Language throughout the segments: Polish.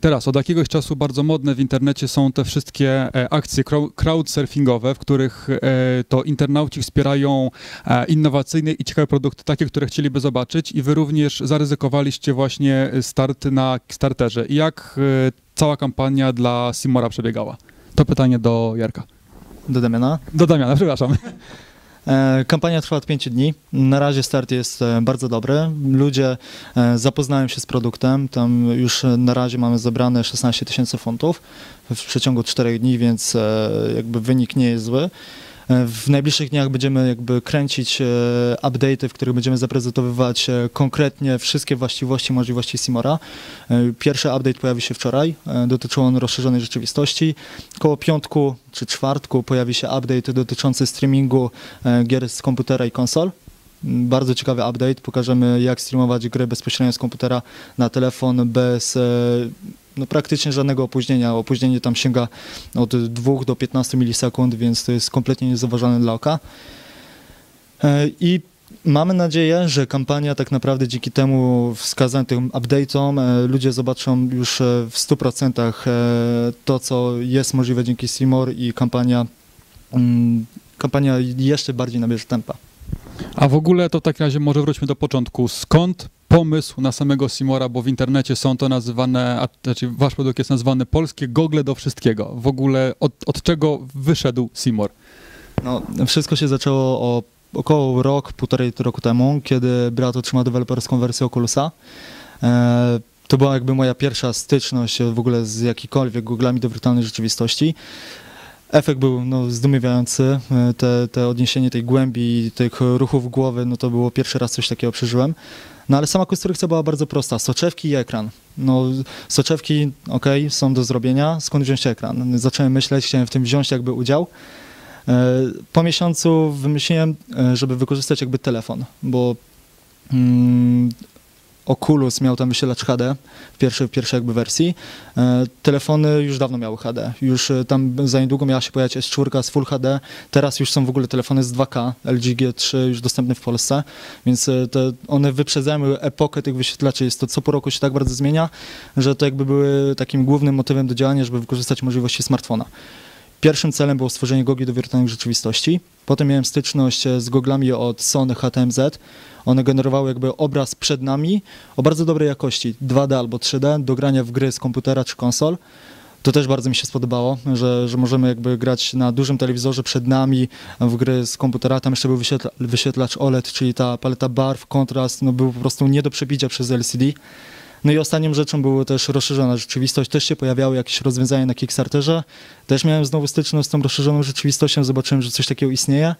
Teraz od jakiegoś czasu bardzo modne w internecie są te wszystkie e, akcje crowd- crowdsurfingowe, w których e, to internauci wspierają innowacyjne i ciekawe produkty, takie, które chcieliby zobaczyć i wy również zaryzykowaliście właśnie start na Kickstarterze. I jak cała kampania dla Simora przebiegała? To pytanie do Jarka. Do Damiana. Do Damiana, przepraszam. E, Kampania trwa od 5 dni. Na razie start jest e, bardzo dobry. Ludzie e, zapoznają się z produktem. Tam już na razie mamy zebrane 16 tysięcy funtów w przeciągu 4 dni, więc jakby wynik nie jest zły. E, W najbliższych dniach będziemy jakby kręcić e, update'y, w których będziemy zaprezentowywać e, konkretnie wszystkie właściwości, możliwości Simora. Pierwszy update pojawi się wczoraj, dotyczył on rozszerzonej rzeczywistości. Koło piątku czy czwartku pojawi się update dotyczący streamingu gier z komputera i konsol. Mm, Bardzo ciekawy update. Pokażemy, jak streamować gry bezpośrednio z komputera na telefon bez no, praktycznie żadnego opóźnienia. Opóźnienie tam sięga od 2 do 15 milisekund, więc to jest kompletnie niezauważalne dla oka. E, I mamy nadzieję, że kampania tak naprawdę dzięki temu wskazanym tym update'om e, ludzie zobaczą już e, w 100% e, to, co jest możliwe dzięki Seymour i kampania, mm, kampania jeszcze bardziej nabierze tempa. A w ogóle to w takim razie może wróćmy do początku. Skąd pomysł na samego Simora, bo w internecie są to nazywane, a znaczy wasz produkt jest nazwany polskie gogle do wszystkiego. W ogóle od, od czego wyszedł Simor? No, wszystko się zaczęło o około rok, półtorej roku temu, kiedy brat otrzymał deweloperską wersję Oculusa. E, to była jakby moja pierwsza styczność w ogóle z jakikolwiek googlami do wirtualnej rzeczywistości. Efekt był no, zdumiewający. Te, te odniesienie tej głębi, tych ruchów głowy, no to było pierwszy raz coś takiego przeżyłem. No ale sama konstrukcja była bardzo prosta. Soczewki i ekran. No, soczewki, ok, są do zrobienia. Skąd wziąć ekran? Zacząłem myśleć, chciałem w tym wziąć jakby udział. E, Po miesiącu wymyśliłem, e, żeby wykorzystać jakby telefon, bo mm, Oculus miał tam wysielacz HD w pierwszej, pierwszej jakby wersji. E, Telefony już dawno miały HD. Już e, tam za niedługo miała się pojawić S4 z Full HD. Teraz już są w ogóle telefony z 2K, LG G3 już dostępne w Polsce, więc e, te, one wyprzedzają epokę tych wyświetlaczy. Jest to co po roku się tak bardzo zmienia, że to jakby były takim głównym motywem do działania, żeby wykorzystać możliwości smartfona. Pierwszym celem było stworzenie gogli do rzeczywistości. Potem miałem styczność e, z goglami od Sony HTMZ. One generowały jakby obraz przed nami o bardzo dobrej jakości, 2D albo 3D, do grania w gry z komputera czy konsol. To też bardzo mi się spodobało, że, że możemy jakby grać na dużym telewizorze przed nami w gry z komputera. Tam jeszcze był wyświetla, wyświetlacz OLED, czyli ta paleta barw, kontrast, no był po prostu nie do przebicia przez LCD. No i ostatnią rzeczą była też rozszerzona rzeczywistość. Też się pojawiały jakieś rozwiązania na Kickstarterze. Też miałem znowu styczność z tą rozszerzoną rzeczywistością, zobaczyłem, że coś takiego istnieje.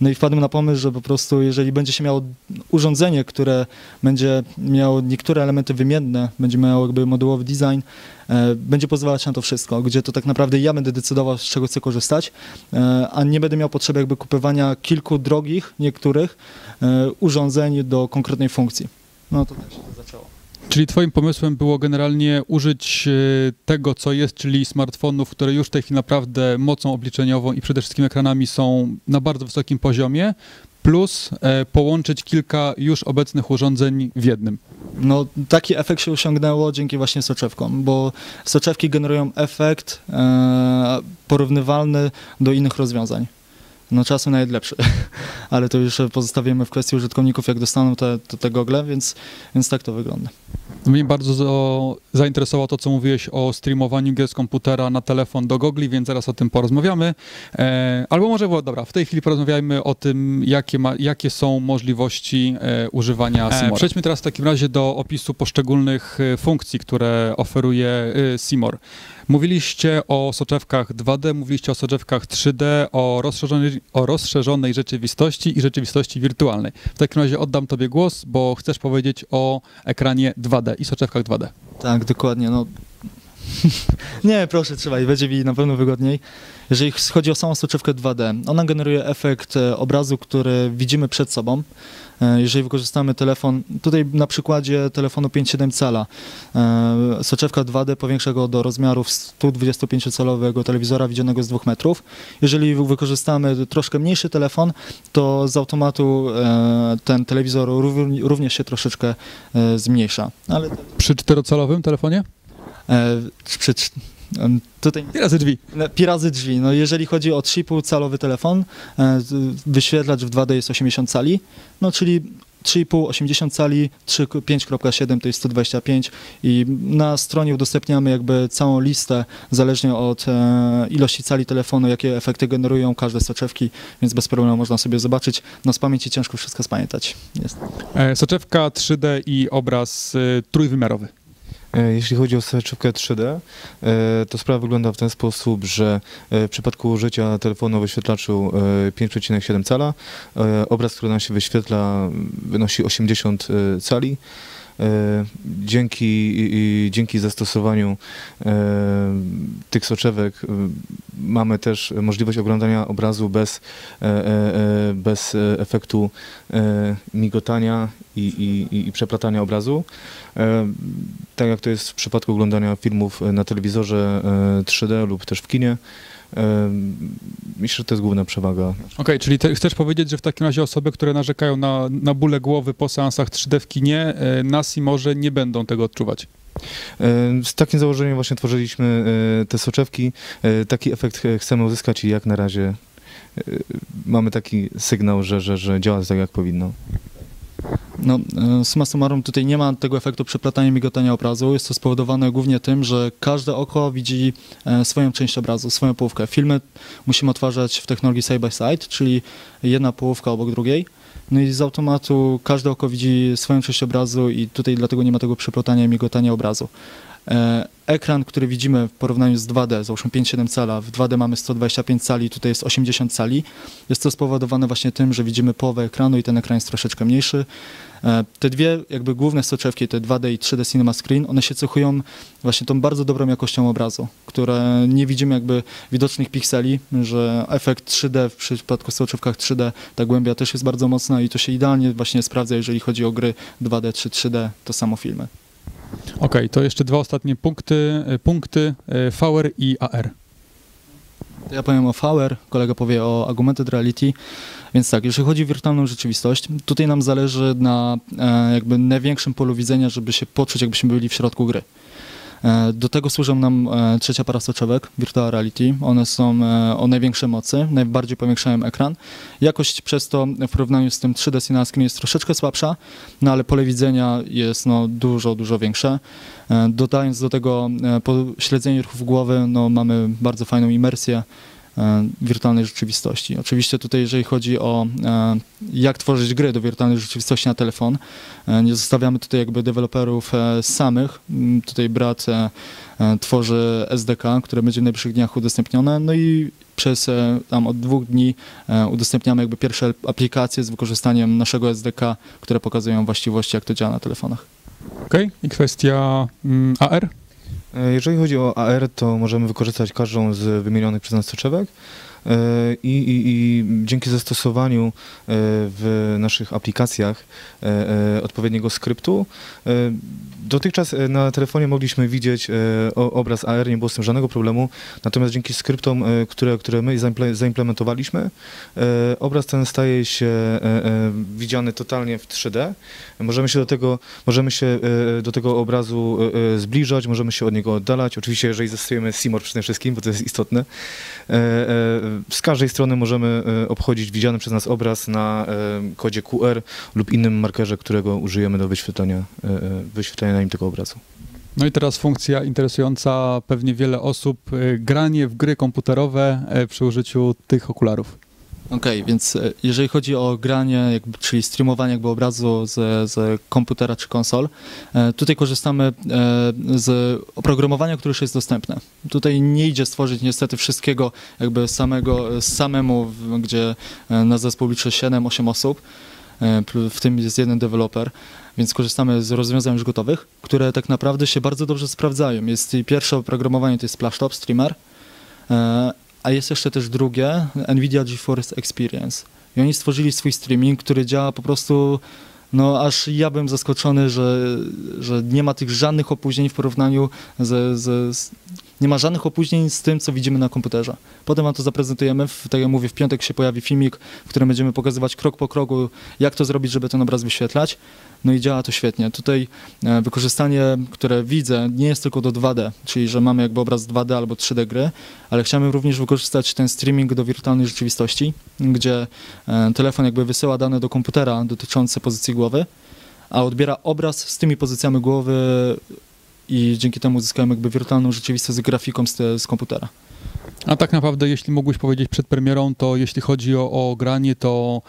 No i wpadłem na pomysł, że po prostu jeżeli będzie się miało urządzenie, które będzie miało niektóre elementy wymienne, będzie miało jakby modułowy design, e, będzie pozwalać na to wszystko, gdzie to tak naprawdę ja będę decydował, z czego chcę korzystać, e, a nie będę miał potrzeby jakby kupowania kilku drogich, niektórych e, urządzeń do konkretnej funkcji. No to tak to zaczęło. Czyli twoim pomysłem było generalnie użyć e, tego, co jest, czyli smartfonów, które już w tej chwili naprawdę mocą obliczeniową i przede wszystkim ekranami są na bardzo wysokim poziomie, plus e, połączyć kilka już obecnych urządzeń w jednym. No, taki efekt się osiągnęło dzięki właśnie soczewkom, bo soczewki generują efekt e, porównywalny do innych rozwiązań. No czasem nawet lepszy, ale to już pozostawimy w kwestii użytkowników, jak dostaną te, te, te gogle, więc, więc tak to wygląda. Mnie bardzo zo- zainteresowało to, co mówiłeś o streamowaniu gier z komputera na telefon do gogli, więc zaraz o tym porozmawiamy. E, albo może, bo, dobra, w tej chwili porozmawiajmy o tym, jakie, ma, jakie są możliwości e, używania E, Simora. Przejdźmy teraz w takim razie do opisu poszczególnych e, funkcji, które oferuje e, Simor. Mówiliście o soczewkach 2D, mówiliście o soczewkach 3D, o rozszerzonej, o rozszerzonej rzeczywistości i rzeczywistości wirtualnej. W takim razie oddam Tobie głos, bo chcesz powiedzieć o ekranie 2D i soczewkach 2D. Tak, dokładnie. No. Nie, proszę, trzymaj, będzie mi na pewno wygodniej. Jeżeli chodzi o samą soczewkę 2D, ona generuje efekt e, obrazu, który widzimy przed sobą. E, Jeżeli wykorzystamy telefon, tutaj na przykładzie telefonu 5,7 cala, e, soczewka 2D powiększa go do rozmiarów 125-calowego telewizora widzianego z 2 metrów. Jeżeli wy- wykorzystamy troszkę mniejszy telefon, to z automatu ten telewizor równ- również się troszeczkę zmniejsza. Ale Przy czterocalowym telefonie? E, przy, tutaj I razy drzwi. Le- Pi razy drzwi. No jeżeli chodzi o 3,5 calowy telefon, e, wyświetlacz w 2D jest 80 cali, no czyli 3,5 80 cali, 3, 5.7 to jest 125 i na stronie udostępniamy jakby całą listę zależnie od e, ilości cali telefonu, jakie efekty generują każde soczewki, więc bez problemu można sobie zobaczyć. No z pamięci ciężko wszystko spamiętać. Jest. E, soczewka 3D i obraz trójwymiarowy. E, Jeśli chodzi o soczewkę 3D, e, to sprawa wygląda w ten sposób, że e, w przypadku użycia telefonu o wyświetlaczu e, 5,7 cala, obraz, który nam się wyświetla, wynosi 80 e, cali. E, Dzięki, dzięki zastosowaniu e, tych soczewek e, mamy też możliwość oglądania obrazu bez, bez efektu migotania i, i, i- przeplatania obrazu. Tak jak to jest w przypadku oglądania filmów na telewizorze e, 3D lub też w kinie. Myślę, że to jest główna przewaga. Okej, czyli te, chcesz powiedzieć, że w takim razie osoby, które narzekają na, na bóle głowy po seansach 3D w kinie, e, nas i może nie będą tego odczuwać. Z takim założeniem właśnie tworzyliśmy e, te soczewki. E, Taki efekt chcemy uzyskać i jak na razie e, mamy taki sygnał, że, że, że działa tak jak powinno. No, e, summa summarum, tutaj nie ma tego efektu przeplatania migotania obrazu. Jest to spowodowane głównie tym, że każde oko widzi e, swoją część obrazu, swoją połówkę. Filmy musimy odtwarzać w technologii side by side, czyli jedna połówka obok drugiej. No i z automatu każde oko widzi swoją część obrazu i tutaj dlatego nie ma tego przeplatania migotania obrazu. E, Ekran, który widzimy w porównaniu z 2D, załóżmy 5,7 cala, w 2D mamy 125 cali, tutaj jest 80 cali. Jest to spowodowane właśnie tym, że widzimy połowę ekranu i ten ekran jest troszeczkę mniejszy. E, Te dwie jakby główne soczewki, te 2D i 3D Cinema Screen, one się cechują właśnie tą bardzo dobrą jakością obrazu, które nie widzimy jakby widocznych pikseli, że efekt 3D w przypadku soczewkach 3D, ta głębia też jest bardzo mocna i to się idealnie właśnie sprawdza, jeżeli chodzi o gry 2D czy 3D, to samo filmy. Okej, to jeszcze dwa ostatnie punkty, e, punkty e, VR i AR. Ja powiem o VR, kolega powie o augmented reality. Więc tak, jeżeli chodzi o wirtualną rzeczywistość, tutaj nam zależy na e, jakby największym polu widzenia, żeby się poczuć, jakbyśmy byli w środku gry. E, Do tego służą nam e, trzecia para soczewek, Virtual Reality. One są e, o największej mocy, najbardziej powiększają ekran. Jakość przez to w porównaniu z tym 3D Cinema Screen jest troszeczkę słabsza, no ale pole widzenia jest no, dużo, dużo większe. Dodając do tego po śledzenie ruchów głowy, no, mamy bardzo fajną imersję wirtualnej rzeczywistości. Oczywiście tutaj, jeżeli chodzi o e, jak tworzyć gry do wirtualnej rzeczywistości na telefon, e, nie zostawiamy tutaj jakby deweloperów e, samych. Mm, Tutaj brat e, e, tworzy SDK, które będzie w najbliższych dniach udostępnione, no i przez e, tam od dwóch dni e, udostępniamy jakby pierwsze aplikacje z wykorzystaniem naszego SDK, które pokazują właściwości, jak to działa na telefonach. Okej, i kwestia mm, AR? E, Jeżeli chodzi o AR, to możemy wykorzystać każdą z wymienionych przez nas soczewek i, i, i dzięki zastosowaniu e, w naszych aplikacjach e, e, odpowiedniego skryptu e, dotychczas e, na telefonie mogliśmy widzieć e, obraz AR, nie było z tym żadnego problemu, natomiast dzięki skryptom, e, które, które my zaimple- zaimplementowaliśmy, e, obraz ten staje się e, e, widziany totalnie w 3D. Możemy się do tego, możemy się e, do tego obrazu e, e, zbliżać, możemy się od niego oddalać. Oczywiście, jeżeli zastosujemy CMOR przede wszystkim, bo to jest istotne. Z każdej strony możemy e, obchodzić widziany przez nas obraz na e, kodzie QR lub innym markerze, którego użyjemy do wyświetlania, e, wyświetlania na nim tego obrazu. No i teraz funkcja interesująca pewnie wiele osób, granie w gry komputerowe przy użyciu tych okularów. Okej, więc e, jeżeli chodzi o granie, jakby, czyli streamowanie jakby obrazu z, z komputera czy konsol, e, tutaj korzystamy e, z oprogramowania, które już jest dostępne. Tutaj nie idzie stworzyć niestety wszystkiego jakby samego, samemu, gdzie na zespół liczy 7-8 osób, w tym jest jeden deweloper, więc korzystamy z rozwiązań już gotowych, które tak naprawdę się bardzo dobrze sprawdzają. Jest i pierwsze oprogramowanie to jest Splashtop Streamer, a jest jeszcze też drugie, Nvidia GeForce Experience. I oni stworzyli swój streaming, który działa po prostu, no aż ja byłem zaskoczony, że, że nie ma tych żadnych opóźnień w porównaniu z, z, z nie ma żadnych opóźnień z tym, co widzimy na komputerze. Potem wam to zaprezentujemy, w, tak jak mówię, w piątek się pojawi filmik, w którym będziemy pokazywać krok po kroku, jak to zrobić, żeby ten obraz wyświetlać. No i działa to świetnie. Tutaj e, wykorzystanie, które widzę, nie jest tylko do 2D, czyli że mamy jakby obraz 2D albo 3D gry, ale chciałem również wykorzystać ten streaming do wirtualnej rzeczywistości, gdzie e, telefon jakby wysyła dane do komputera dotyczące pozycji głowy, a odbiera obraz z tymi pozycjami głowy i dzięki temu uzyskałem jakby wirtualną rzeczywistość z grafiką z, z komputera. A tak naprawdę, jeśli mógłbyś powiedzieć przed premierą, to jeśli chodzi o, o granie, to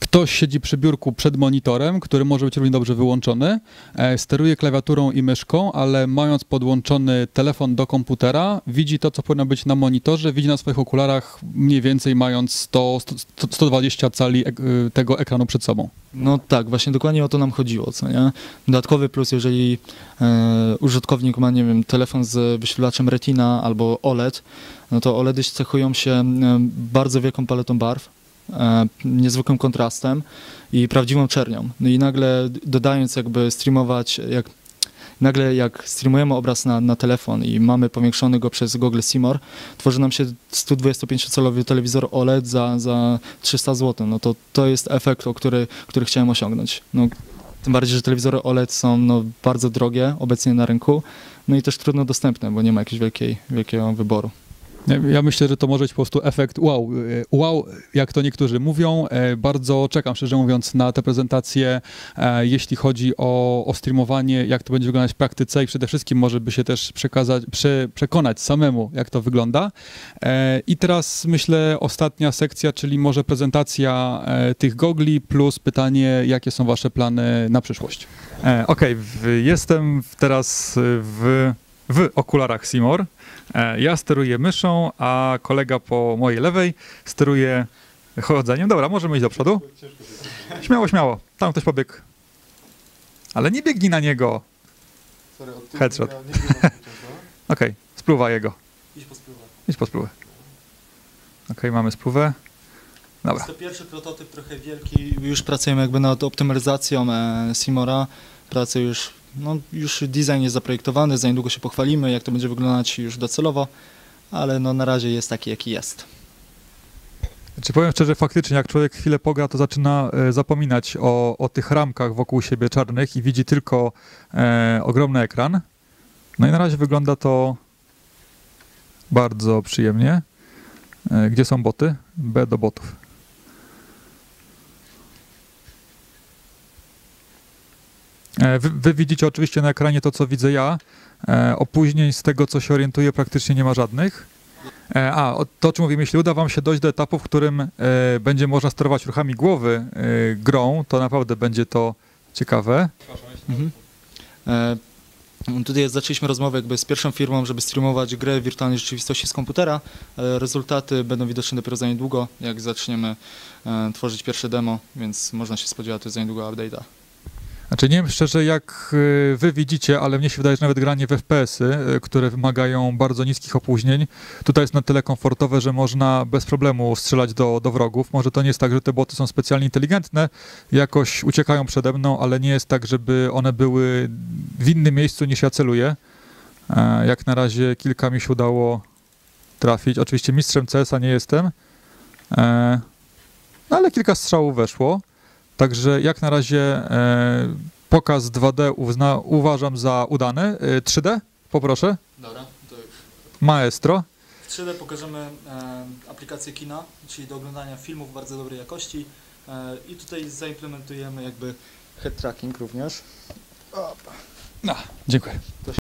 ktoś siedzi przy biurku przed monitorem, który może być równie dobrze wyłączony, e, steruje klawiaturą i myszką, ale mając podłączony telefon do komputera, widzi to, co powinno być na monitorze, widzi na swoich okularach mniej więcej mając 100, 100, 120 cali y, tego ekranu przed sobą. No tak, właśnie dokładnie o to nam chodziło, co nie? Dodatkowy plus, jeżeli e, użytkownik ma, nie wiem, telefon z wyświetlaczem Retina albo OLED, no to OLEDy cechują się e, bardzo wielką paletą barw, niezwykłym kontrastem i prawdziwą czernią. No i nagle dodając jakby streamować, jak nagle jak streamujemy obraz na, na telefon i mamy powiększony go przez Google Seymour, tworzy nam się 125-calowy telewizor OLED za, za 300 zł. No to to jest efekt, o który, który chciałem osiągnąć. No, tym bardziej, że telewizory OLED są no, bardzo drogie obecnie na rynku, no i też trudno dostępne, bo nie ma jakiegoś wielkiej, wielkiego wyboru. Ja- myślę, że to może być po prostu efekt wow. e, Wow, jak to niektórzy mówią. E, Bardzo czekam, szczerze mówiąc, na tę prezentację, e, jeśli chodzi o, o streamowanie, jak to będzie wyglądać w praktyce i przede wszystkim może by się też przekazać, prze, przekonać samemu, jak to wygląda. I teraz myślę ostatnia sekcja, czyli może prezentacja tych gogli plus pytanie, jakie są wasze plany na przyszłość. Okej, w- jestem teraz w, w okularach Seymour. E, Ja steruję myszą, a kolega po mojej lewej steruje chodzeniem. Dobra, możemy iść do przodu. Śmiało, śmiało. Tam ktoś pobiegł. Ale nie biegnij na niego. Headshot. Okej, spluwa jego. Idź po spluwę. Okej, mamy spluwę. Dobra. Jest to pierwszy prototyp, trochę wielki. Już pracujemy jakby nad optymalizacją e, Simora. Pracę już, no już design jest zaprojektowany, za niedługo się pochwalimy, jak to będzie wyglądać już docelowo, ale no na razie jest taki, jaki jest. Czy powiem szczerze, faktycznie jak człowiek chwilę pogra, to zaczyna e, zapominać o, o tych ramkach wokół siebie czarnych i widzi tylko e, ogromny ekran. No i na razie wygląda to bardzo przyjemnie. E, gdzie są boty? B do botów. Wy, wy widzicie oczywiście na ekranie to, co widzę ja. E, opóźnień z tego, co się orientuję, praktycznie nie ma żadnych. E, A, to o czym mówimy, jeśli uda wam się dojść do etapu, w którym e, będzie można sterować ruchami głowy e, grą, to naprawdę będzie to ciekawe. Mhm. E, Tutaj zaczęliśmy rozmowę jakby z pierwszą firmą, żeby streamować grę wirtualnej rzeczywistości z komputera. E, Rezultaty będą widoczne dopiero za niedługo, jak zaczniemy e, tworzyć pierwsze demo, więc można się spodziewać za niedługo update'a. Znaczy nie wiem szczerze jak e, wy widzicie, ale mnie się wydaje, że nawet granie w FPS-y, e, które wymagają bardzo niskich opóźnień, tutaj jest na tyle komfortowe, że można bez problemu strzelać do, do wrogów. Może to nie jest tak, że te boty są specjalnie inteligentne, jakoś uciekają przede mną, ale nie jest tak, żeby one były w innym miejscu niż ja celuję. E, Jak na razie kilka mi się udało trafić. Oczywiście mistrzem CS-a nie jestem, e, no ale kilka strzałów weszło. Także jak na razie e, pokaz 2D uzna, uważam za udany. E, 3D poproszę. Dobra, to już. Maestro. W 3D pokażemy e, aplikację kina, czyli do oglądania filmów bardzo dobrej jakości e, i tutaj zaimplementujemy jakby head tracking również. Dziękuję.